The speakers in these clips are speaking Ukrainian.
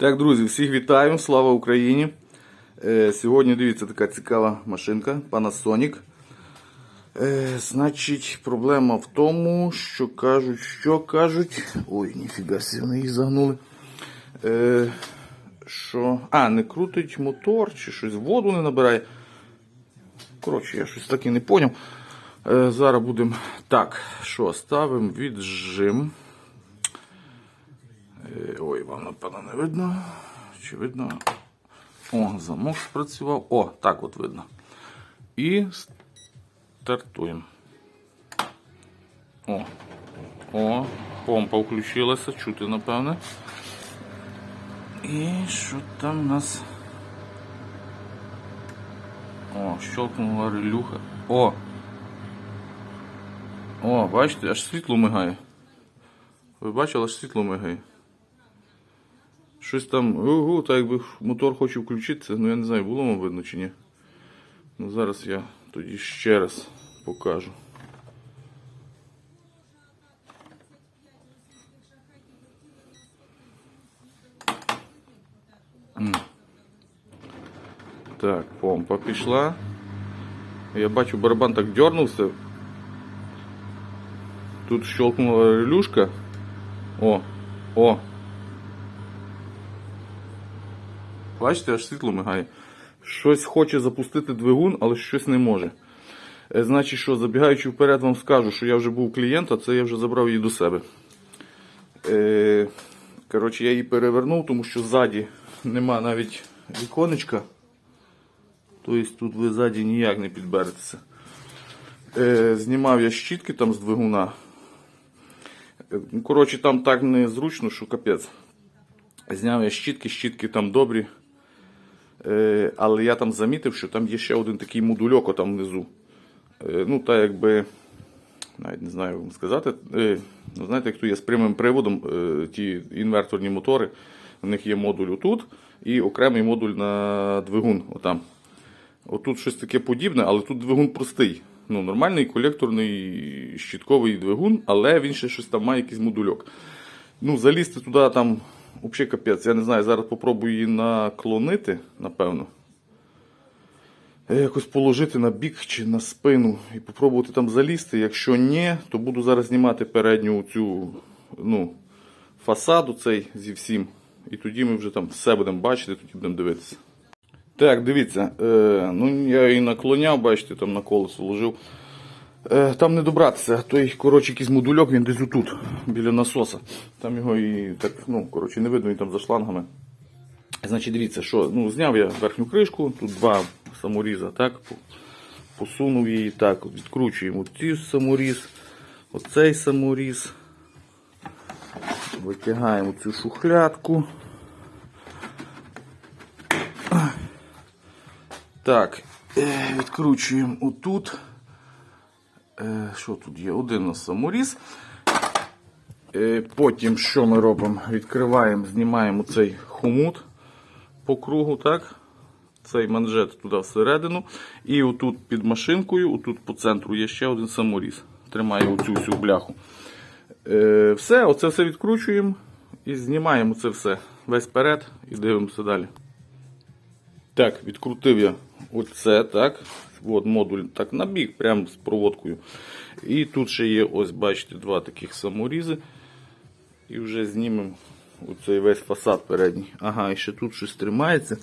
Так, друзі, всіх вітаю, слава Україні. Е, сьогодні дивіться така цікава машинка Panasonic. Е, значить, проблема в тому, що кажуть, що кажуть. Ой, ніфіга сі, вони їх загнули. Е, що. А, не крутить мотор, чи щось воду не набирає. Коротше, я щось так і не поняв. Е, зараз будемо. Так, що, ставимо віджим. Е, Ой, вам напевно не видно. Чи видно? О, замок спрацював. О, так от видно. І стартуємо. О, о, помпа включилася, чути, напевне. І що там у нас? О, щелкнула релюха. О! О, бачите, аж світло мигає. Ви бачили, аж світло мигає. Щось там, ого, так якби мотор хоче включитися, ну я не знаю, було вам видно чи ні. Ну зараз я тоді ще раз покажу. Так, помпа пішла. Я бачу, барабан так дернувся. Тут щелкнула релюшка. О, о, Бачите, аж світло мигає. Щось хоче запустити двигун, але щось не може. Е, Значить, що, забігаючи вперед, вам скажу, що я вже був клієнт, а це я вже забрав її до себе. Е, коротше, я її перевернув, тому що ззаді нема навіть віконечка. Тобто тут ви ззаді ніяк не підберетеся. Е, знімав я щітки там з двигуна. Ну, Коротше, там так незручно, що капець. Зняв я щітки, щітки там добрі. Е, але я там замітив, що там є ще один такий модульок там внизу. Е, ну, та якби, навіть не знаю вам сказати. Е, ну, знаєте, як то є з прямим приводом, ті інверторні мотори, у них є модуль отут і окремий модуль на двигун. Отам. Отут щось таке подібне, але тут двигун простий. Ну, нормальний колекторний щітковий двигун, але він ще щось там має якийсь модульок. Ну, залізти туди там взагалі капець. Я не знаю, зараз попробую її наклонити, напевно. Е, Якось положити на бік чи на спину і попробувати там залізти. Якщо ні, то буду зараз знімати передню цю ну, фасаду цей зі всім. І тоді ми вже там все будемо бачити, тоді будемо дивитися. Так, дивіться, е, ну я її наклоняв, бачите, там на колесо ложив. Е, там не добратися. Той, коротше, якийсь модульок, він десь отут, біля насоса. Там його і так, ну, коротше, не видно, він там за шлангами. Значить, дивіться, що ну, зняв я верхню кришку, тут два саморіза, так, посунув її так, відкручуємо цей саморіз, оцей саморіз. Витягаємо цю шухлядку. Так, е, відкручуємо отут. Е, Що тут є? Один у нас саморіз. Е, Потім що ми робимо? Відкриваємо, знімаємо цей хомут по кругу, так? Цей манжет туди всередину. І отут під машинкою, отут по центру є ще один саморіз. Тримає оцю всю бляху. Е, Все, оце все відкручуємо і знімаємо це все весь перед і дивимося далі. Так, відкрутив я оце, так. От модуль так на бік, прямо з проводкою. І тут ще є, ось, бачите, два таких саморізи. І вже знімемо оцей весь фасад передній. Ага, і ще тут щось тримається.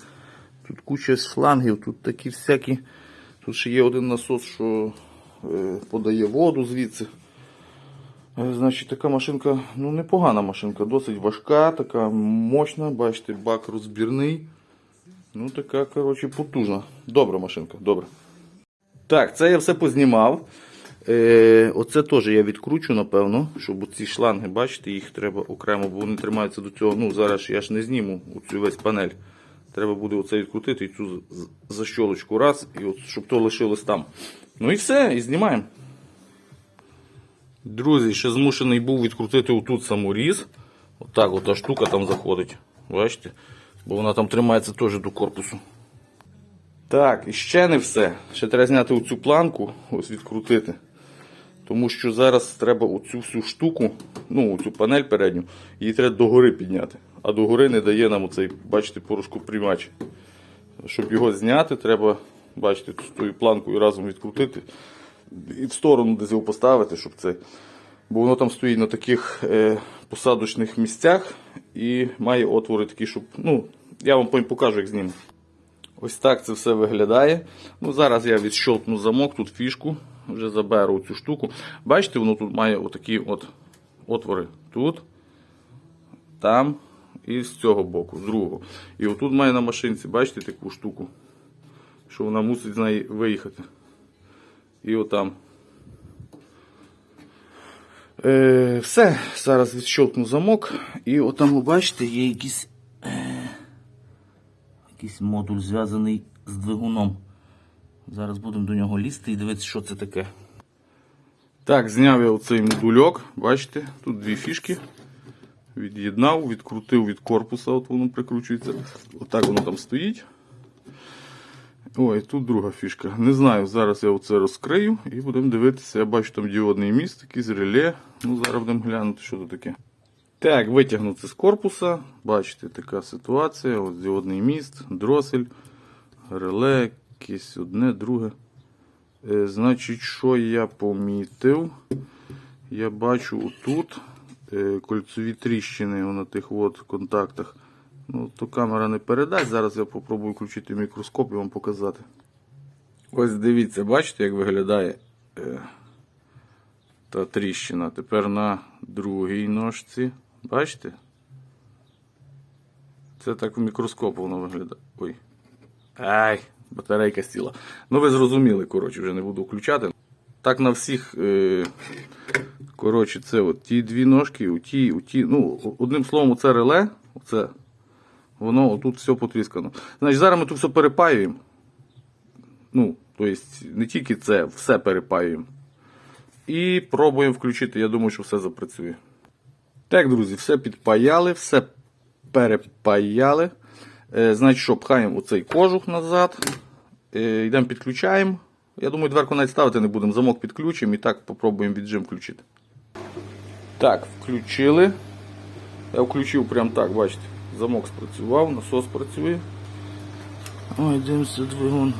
Тут куча шлангів, тут такі всякі. Тут ще є один насос, що е, подає воду звідси. Е, Значить, така машинка, ну непогана машинка, досить важка, така мощна, бачите, бак розбірний. Ну, така, коротше, потужна. Добра машинка, добра. Так, це я все познімав. Е, оце теж я відкручу, напевно, щоб ці шланги, бачите, їх треба окремо, бо вони тримаються до цього. Ну, зараз я ж не зніму оцю весь панель. Треба буде оце відкрутити і цю защолочку раз, і от, щоб то лишилось там. Ну і все, і знімаємо. Друзі, ще змушений був відкрутити отут саморіз. Отак от та штука там заходить. Бачите? Бо вона там тримається теж до корпусу. Так, і ще не все. Ще треба зняти оцю планку, ось відкрутити. Тому що зараз треба оцю всю штуку ну, цю панель передню, її треба догори підняти. А догори не дає нам оцей, бачите, порошкоприймач. Щоб його зняти, треба, бачите, з тою планкою разом відкрутити і в сторону десь його поставити, щоб це. Бо воно там стоїть на таких е, посадочних місцях і має отвори такі, щоб. Ну, я вам покажу, як зніму. Ось так це все виглядає. Ну, Зараз я відщолкну замок, тут фішку, вже заберу цю штуку. Бачите, воно тут має отакі от отвори. Тут, там і з цього боку, з другого. І отут має на машинці, бачите, таку штуку, що вона мусить з неї виїхати. І отам. Е, все, зараз відщолкну замок. І отам, ви бачите, є якийсь, е, якийсь модуль зв'язаний з двигуном. Зараз будемо до нього лізти і дивитися, що це таке. Так, зняв я оцей модульок. Бачите, тут дві фішки. Від'єднав, відкрутив від корпуса, от воно прикручується. Отак воно там стоїть. Ой, тут друга фішка. Не знаю, зараз я оце розкрию і будемо дивитися. Я бачу там діодний міст, якийсь реле. Ну, зараз будемо глянути, що це таке. Так, витягну це з корпуса. Бачите, така ситуація. Ось діодний міст, дросель, реле, якесь одне, друге. Е, значить, що я помітив? Я бачу отут е, кольцові тріщини на тих от контактах. Ну, то камера не передасть. Зараз я попробую включити мікроскоп і вам показати. Ось дивіться, бачите, як виглядає е, та тріщина. Тепер на другій ножці. Бачите? Це так в мікроскоп воно виглядає. Ой. Ай, батарейка стіла. Ну, ви зрозуміли, коротше, вже не буду включати. Так на всіх. Е, коротше, це от ті дві ножки, у ті, у ті. Ну, одним словом, це реле. Оце Воно отут все потріскано. Значить, зараз ми тут все перепаюємо. Ну, тобто, не тільки це, все перепаюємо. І пробуємо включити. Я думаю, що все запрацює. Так, друзі, все підпаяли, все перепаяли. Е, значить, що, пхаємо оцей кожух назад. Е, йдемо підключаємо. Я думаю, дверку навіть ставити не будемо. Замок підключимо і так попробуємо віджим включити. Так, включили. Я включив прямо так, бачите. Замок спрацював, насос працює. Ой, дивимося двигун.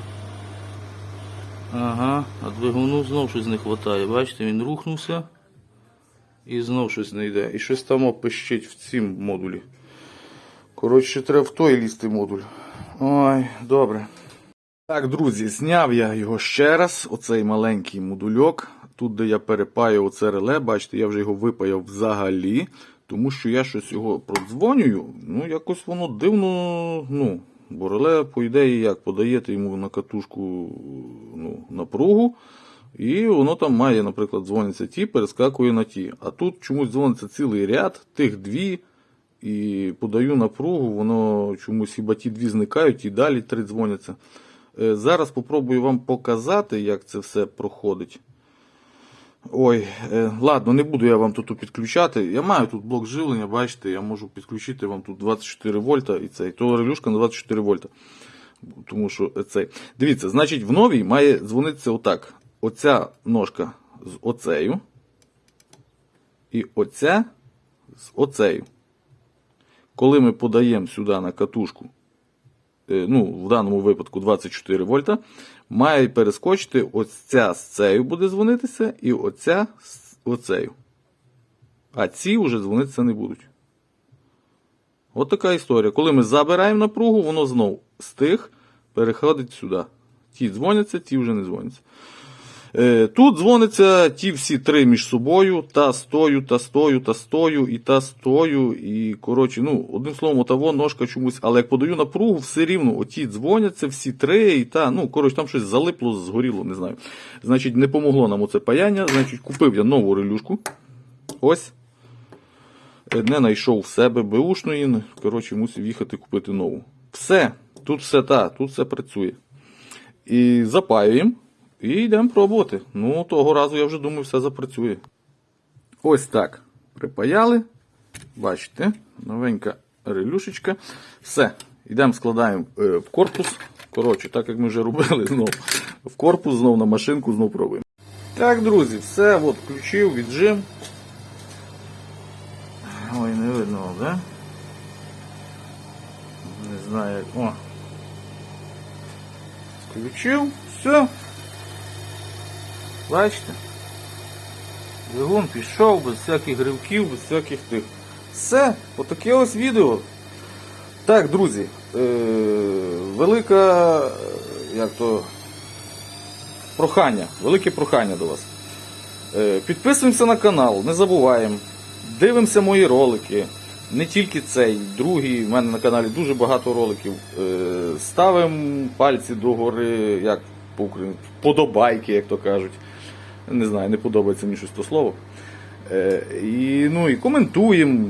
Ага, а двигуну знов щось не вистачає. Бачите, він рухнувся і знов щось не йде. І щось там пищить в цім модулі. Коротше, треба в той лізти модуль. Ой, добре. Так, друзі, зняв я його ще раз, оцей маленький модульок. Тут, де я перепаю оце реле, бачите, я вже його випаяв взагалі. Тому що я щось його продзвонюю, ну якось воно дивно. ну, Бо реле, по ідеї, як подаєте йому на катушку ну, напругу, і воно там має, наприклад, дзвониться ті, перескакує на ті. А тут чомусь дзвониться цілий ряд, тих дві, і подаю напругу, воно чомусь хіба ті дві зникають і далі три дзвоняться. Е, Зараз попробую вам показати, як це все проходить. Ой, е, ладно, не буду я вам тут підключати. Я маю тут блок живлення, бачите, я можу підключити вам тут 24 вольта і цей. То релюшка на 24 вольта. Тому що цей. Дивіться, значить, в новій має дзвонитися отак. Оця ножка з оцею. І оця з оцею. Коли ми подаємо сюди на катушку, ну, в даному випадку 24 вольта, має перескочити ось ця з цею буде дзвонитися, і оця з оцею. А ці вже дзвонитися не будуть. От така історія. Коли ми забираємо напругу, воно знов з тих переходить сюди. Ті дзвоняться, ті вже не дзвоняться. Е, Тут дзвониться ті всі три між собою, та стою, та стою, та стою, і та стою. І, коротше, ну, одним словом, того ножка чомусь. Але як подаю напругу, все рівно оті дзвоняться, всі три, і та, ну, коротше, там щось залипло, згоріло, не знаю. Значить, не помогло нам оце паяння. Значить, купив я нову релюшку. Ось. Е, Не знайшов в себе беушної. Коротше, мусив їхати купити нову. Все. Тут все та, тут все працює. І запаюємо. І йдемо пробувати. Ну, того разу я вже думаю, все запрацює. Ось так. Припаяли. Бачите, новенька релюшечка. Все. Йдемо складаємо е, в корпус. Коротше, так як ми вже робили знов. В корпус, знов на машинку, знов пробуємо. Так, друзі, все, от, включив, віджим. Ой, не видно, вам, да? Не знаю, як. О. Включив, все. Бачите? Двигун пішов без всяких гривків, без всяких тих. Все, отаке ось відео. Так, друзі, е- велика, е, як то, прохання, велике прохання до вас. Е, Підписуємося на канал, не забуваємо. Дивимося мої ролики. Не тільки цей, другий. У мене на каналі дуже багато роликів. Е, Ставимо пальці догори, як по подобайки, як то кажуть. Не знаю, не подобається мені щось то слово. Е, І, ну, і коментуємо.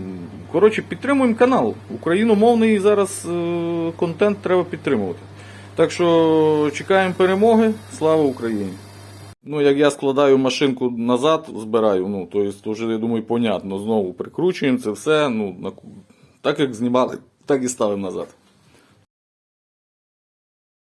Коротше, підтримуємо канал. Україномовний зараз е, контент треба підтримувати. Так що чекаємо перемоги. Слава Україні! Ну, як я складаю машинку назад, збираю, ну, то то вже, я думаю, понятно. Знову прикручуємо це все. Ну, так як знімали, так і ставимо назад.